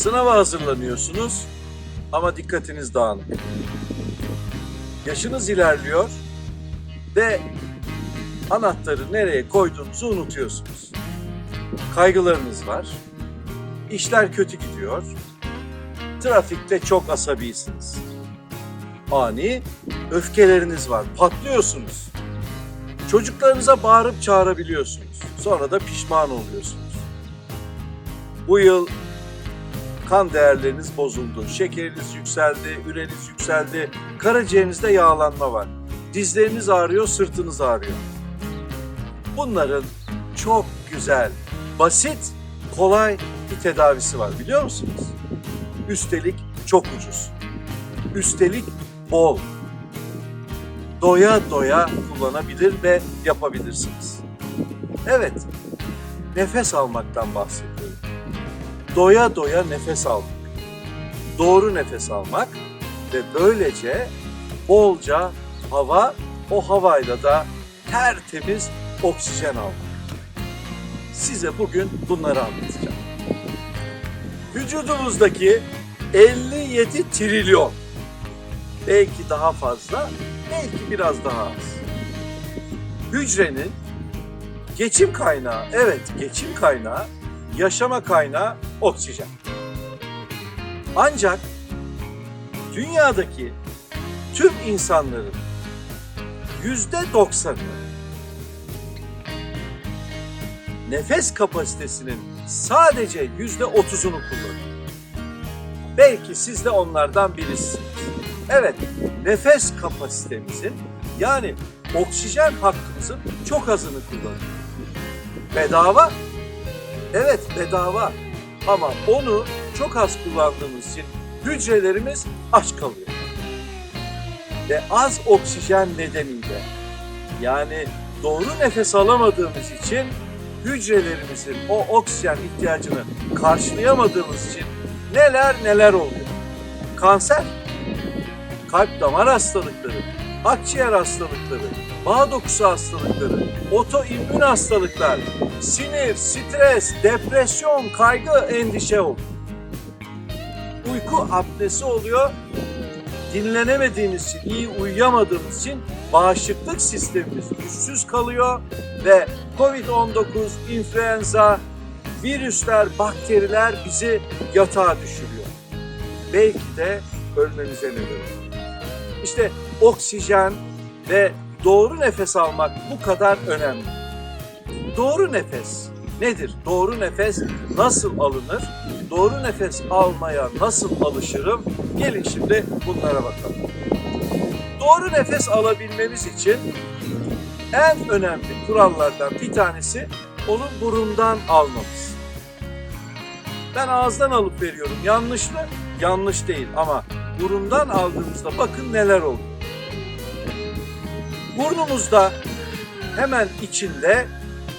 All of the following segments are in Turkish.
Sınava hazırlanıyorsunuz ama dikkatiniz dağınık. Yaşınız ilerliyor ve anahtarı nereye koyduğunuzu unutuyorsunuz. Kaygılarınız var. İşler kötü gidiyor. Trafikte çok asabisiniz. Ani öfkeleriniz var. Patlıyorsunuz. Çocuklarınıza bağırıp çağırabiliyorsunuz. Sonra da pişman oluyorsunuz. Bu yıl kan değerleriniz bozuldu. Şekeriniz yükseldi, üreniz yükseldi. Karaciğerinizde yağlanma var. Dizleriniz ağrıyor, sırtınız ağrıyor. Bunların çok güzel, basit, kolay bir tedavisi var biliyor musunuz? Üstelik çok ucuz. Üstelik bol. Doya doya kullanabilir ve yapabilirsiniz. Evet, nefes almaktan bahsediyorum. Doya doya nefes almak. Doğru nefes almak ve böylece bolca hava, o havayla da tertemiz oksijen almak. Size bugün bunları anlatacağım. Vücudumuzdaki 57 trilyon, belki daha fazla, belki biraz daha az. Hücrenin geçim kaynağı, evet geçim kaynağı, yaşama kaynağı oksijen. Ancak dünyadaki tüm insanların yüzde doksanı nefes kapasitesinin sadece yüzde otuzunu kullanıyor. Belki siz de onlardan birisiniz. Evet, nefes kapasitemizin yani oksijen hakkımızın çok azını kullanıyor. Bedava? Evet bedava. Ama onu çok az kullandığımız için hücrelerimiz aç kalıyor. Ve az oksijen nedeniyle yani doğru nefes alamadığımız için hücrelerimizin o oksijen ihtiyacını karşılayamadığımız için neler neler oluyor. Kanser, kalp damar hastalıkları, akciğer hastalıkları, bağ dokusu hastalıkları, otoimmün hastalıklar, sinir, stres, depresyon, kaygı, endişe oluyor. Uyku apnesi oluyor. Dinlenemediğimiz için, iyi uyuyamadığımız için bağışıklık sistemimiz güçsüz kalıyor ve COVID-19, influenza, virüsler, bakteriler bizi yatağa düşürüyor. Belki de ölmemize neden oluyor. İşte oksijen ve doğru nefes almak bu kadar önemli. Doğru nefes nedir? Doğru nefes nasıl alınır? Doğru nefes almaya nasıl alışırım? Gelin şimdi bunlara bakalım. Doğru nefes alabilmemiz için en önemli kurallardan bir tanesi onu burundan almamız. Ben ağızdan alıp veriyorum. Yanlış mı? Yanlış değil ama burundan aldığımızda bakın neler oluyor. Burnumuzda hemen içinde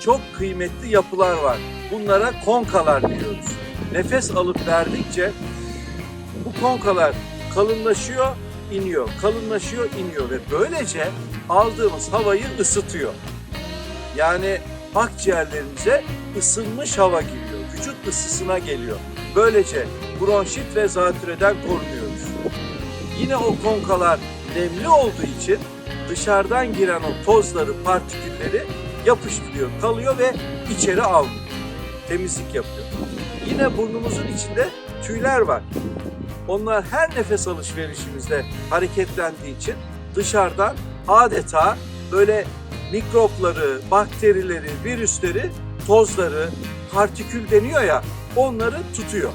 çok kıymetli yapılar var. Bunlara konkalar diyoruz. Nefes alıp verdikçe bu konkalar kalınlaşıyor, iniyor, kalınlaşıyor, iniyor ve böylece aldığımız havayı ısıtıyor. Yani akciğerlerimize ısınmış hava giriyor, vücut ısısına geliyor. Böylece bronşit ve zatürreden korunuyoruz. Yine o konkalar nemli olduğu için dışarıdan giren o tozları, partikülleri yapıştırıyor, kalıyor ve içeri almıyor. Temizlik yapıyor. Yine burnumuzun içinde tüyler var. Onlar her nefes alışverişimizde hareketlendiği için dışarıdan adeta böyle mikropları, bakterileri, virüsleri, tozları, partikül deniyor ya onları tutuyor.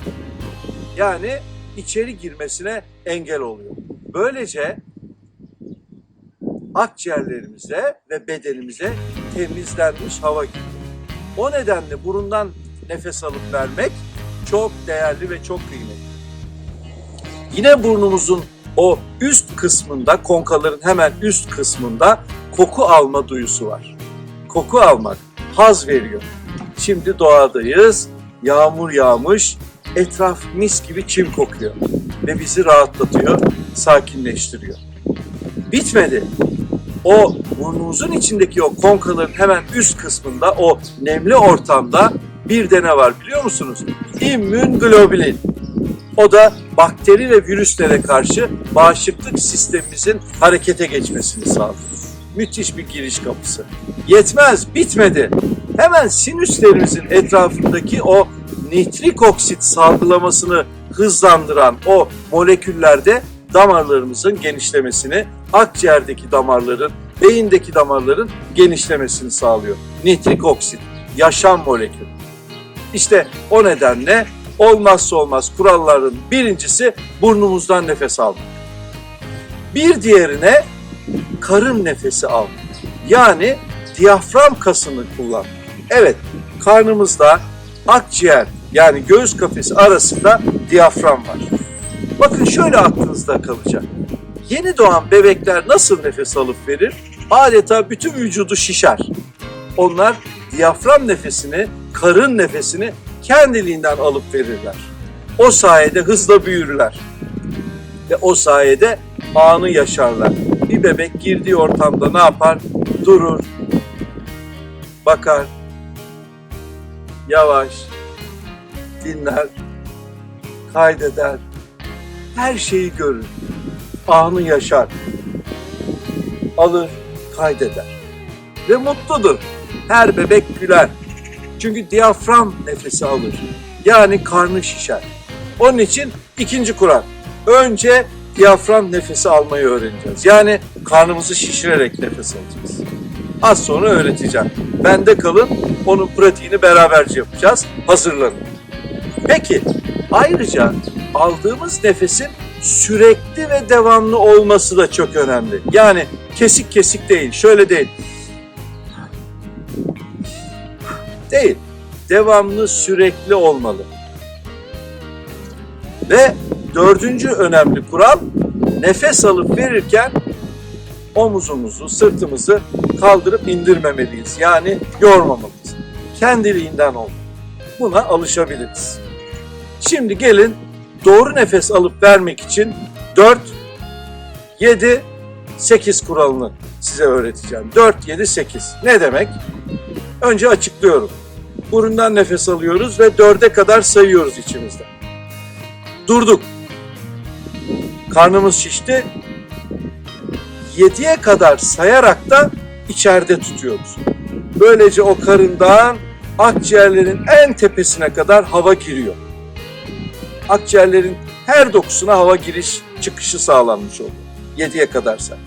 Yani içeri girmesine engel oluyor. Böylece akciğerlerimize ve bedenimize temizlenmiş hava giriyor. O nedenle burundan nefes alıp vermek çok değerli ve çok kıymetli. Yine burnumuzun o üst kısmında, konkaların hemen üst kısmında koku alma duyusu var. Koku almak haz veriyor. Şimdi doğadayız, yağmur yağmış, etraf mis gibi çim kokuyor ve bizi rahatlatıyor, sakinleştiriyor. Bitmedi. O burnumuzun içindeki o konkaların hemen üst kısmında o nemli ortamda bir de ne var biliyor musunuz? İmmün globulin. O da bakteri ve virüslere karşı bağışıklık sistemimizin harekete geçmesini sağlıyor. Müthiş bir giriş kapısı. Yetmez, bitmedi. Hemen sinüslerimizin etrafındaki o nitrik oksit salgılamasını hızlandıran o moleküllerde damarlarımızın genişlemesini, akciğerdeki damarların, beyindeki damarların genişlemesini sağlıyor. Nitrik oksit, yaşam molekülü. İşte o nedenle olmazsa olmaz kuralların birincisi burnumuzdan nefes almak. Bir diğerine karın nefesi almak. Yani diyafram kasını kullanmak. Evet, karnımızda akciğer yani göğüs kafesi arasında diyafram var. Bakın şöyle aklınızda kalacak. Yeni doğan bebekler nasıl nefes alıp verir? Adeta bütün vücudu şişer. Onlar diyafram nefesini, karın nefesini kendiliğinden alıp verirler. O sayede hızla büyürler. Ve o sayede anı yaşarlar. Bir bebek girdiği ortamda ne yapar? Durur, bakar, yavaş, dinler, kaydeder, her şeyi görür, anı yaşar, alır, kaydeder ve mutludur. Her bebek güler. Çünkü diyafram nefesi alır. Yani karnı şişer. Onun için ikinci kural. Önce diyafram nefesi almayı öğreneceğiz. Yani karnımızı şişirerek nefes alacağız. Az sonra öğreteceğim. Bende kalın, onun pratiğini beraberce yapacağız. Hazırlanın. Peki, ayrıca aldığımız nefesin sürekli ve devamlı olması da çok önemli. Yani kesik kesik değil, şöyle değil. Değil. Devamlı, sürekli olmalı. Ve dördüncü önemli kural, nefes alıp verirken omuzumuzu, sırtımızı kaldırıp indirmemeliyiz. Yani yormamalıyız. Kendiliğinden olmalı. Buna alışabiliriz. Şimdi gelin doğru nefes alıp vermek için 4, 7, 8 kuralını size öğreteceğim. 4, 7, 8. Ne demek? Önce açıklıyorum. Burundan nefes alıyoruz ve 4'e kadar sayıyoruz içimizde. Durduk. Karnımız şişti. 7'ye kadar sayarak da içeride tutuyoruz. Böylece o karından akciğerlerin en tepesine kadar hava giriyor. Akciğerlerin her dokusuna hava giriş çıkışı sağlanmış oluyor. 7'ye kadar say.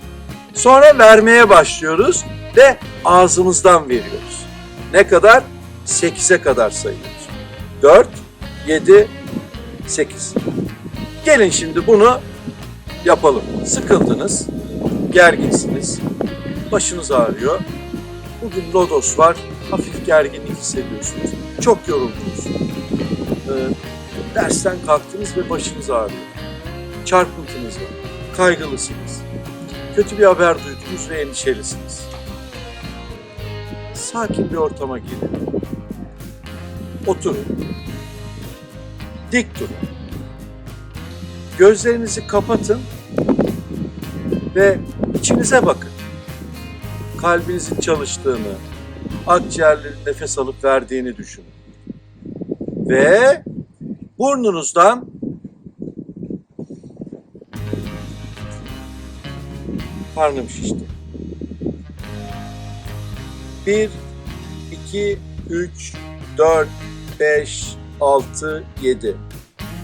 Sonra vermeye başlıyoruz ve ağzımızdan veriyoruz. Ne kadar? 8'e kadar sayıyoruz. 4, 7, 8. Gelin şimdi bunu yapalım. Sıkıldınız, gerginsiniz, başınız ağrıyor. Bugün lodos var, hafif gerginlik hissediyorsunuz. Çok yoruldunuz. Ee, dersten kalktınız ve başınız ağrıyor. Çarpıntınız var, kaygılısınız. Kötü bir haber duydunuz ve endişelisiniz. Sakin bir ortama girin. Oturun. Dik durun. Gözlerinizi kapatın ve içinize bakın. Kalbinizin çalıştığını, akciğerlerin nefes alıp verdiğini düşünün. Ve burnunuzdan karnım şişti. Bir, iki, üç, dört, beş, altı, yedi.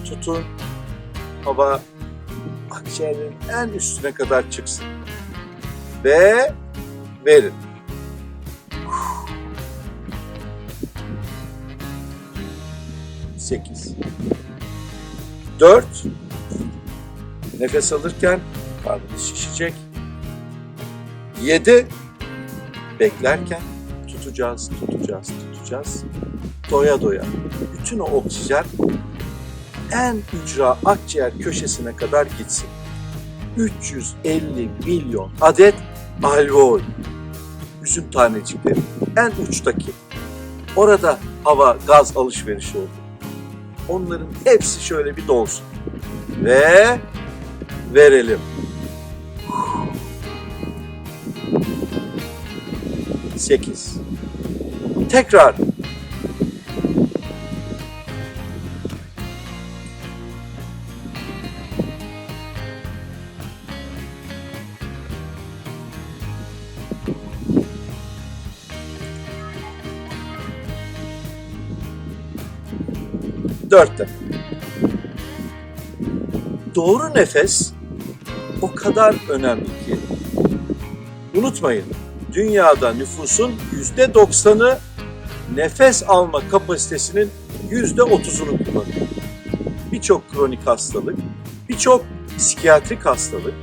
Tutun. Hava akciğerin en üstüne kadar çıksın. Ve verin. Sekiz. Dört. Nefes alırken karnınız şişecek. Yedi. Beklerken tutacağız, tutacağız, tutacağız. Doya doya. Bütün o oksijen en ücra akciğer köşesine kadar gitsin. 350 milyon adet alveol, üzüm tanecikleri en uçtaki. Orada hava gaz alışverişi oldu. Onların hepsi şöyle bir dolsun. Ve verelim. Sekiz. Tekrar Defa. Doğru nefes o kadar önemli ki. Unutmayın, dünyada nüfusun yüzde doksanı nefes alma kapasitesinin yüzde otuzunu kullanıyor. Birçok kronik hastalık, birçok psikiyatrik hastalık,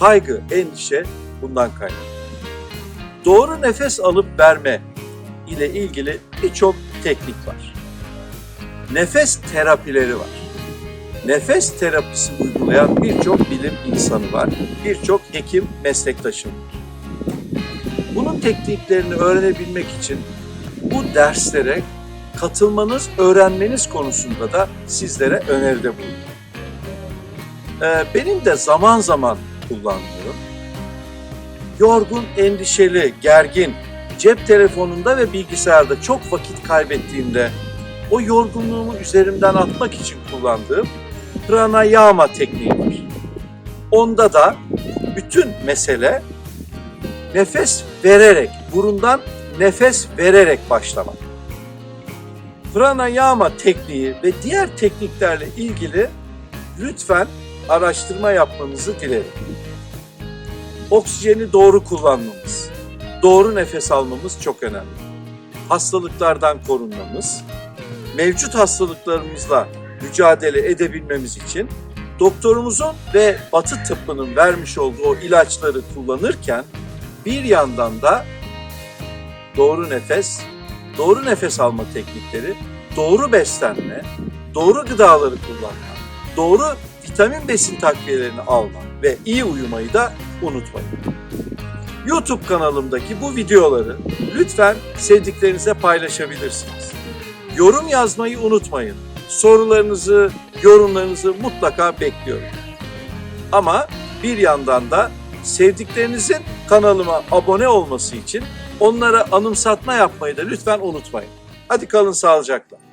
kaygı, endişe bundan kaynaklı. Doğru nefes alıp verme ile ilgili birçok teknik var. Nefes terapileri var. Nefes terapisi uygulayan birçok bilim insanı var. Birçok hekim meslektaşım var. Bunun tekniklerini öğrenebilmek için bu derslere katılmanız, öğrenmeniz konusunda da sizlere öneride bulunuyorum. Ee, benim de zaman zaman kullandığım, yorgun, endişeli, gergin, cep telefonunda ve bilgisayarda çok vakit kaybettiğimde o yorgunluğumu üzerimden atmak için kullandığım pranayama tekniği var. Onda da bütün mesele nefes vererek, burundan nefes vererek başlamak. Pranayama tekniği ve diğer tekniklerle ilgili lütfen araştırma yapmanızı dilerim. Oksijeni doğru kullanmamız, doğru nefes almamız çok önemli. Hastalıklardan korunmamız, mevcut hastalıklarımızla mücadele edebilmemiz için doktorumuzun ve Batı tıbbının vermiş olduğu o ilaçları kullanırken bir yandan da doğru nefes, doğru nefes alma teknikleri, doğru beslenme, doğru gıdaları kullanma, doğru vitamin besin takviyelerini alma ve iyi uyumayı da unutmayın. YouTube kanalımdaki bu videoları lütfen sevdiklerinize paylaşabilirsiniz. Yorum yazmayı unutmayın. Sorularınızı, yorumlarınızı mutlaka bekliyorum. Ama bir yandan da sevdiklerinizin kanalıma abone olması için onlara anımsatma yapmayı da lütfen unutmayın. Hadi kalın sağlıcakla.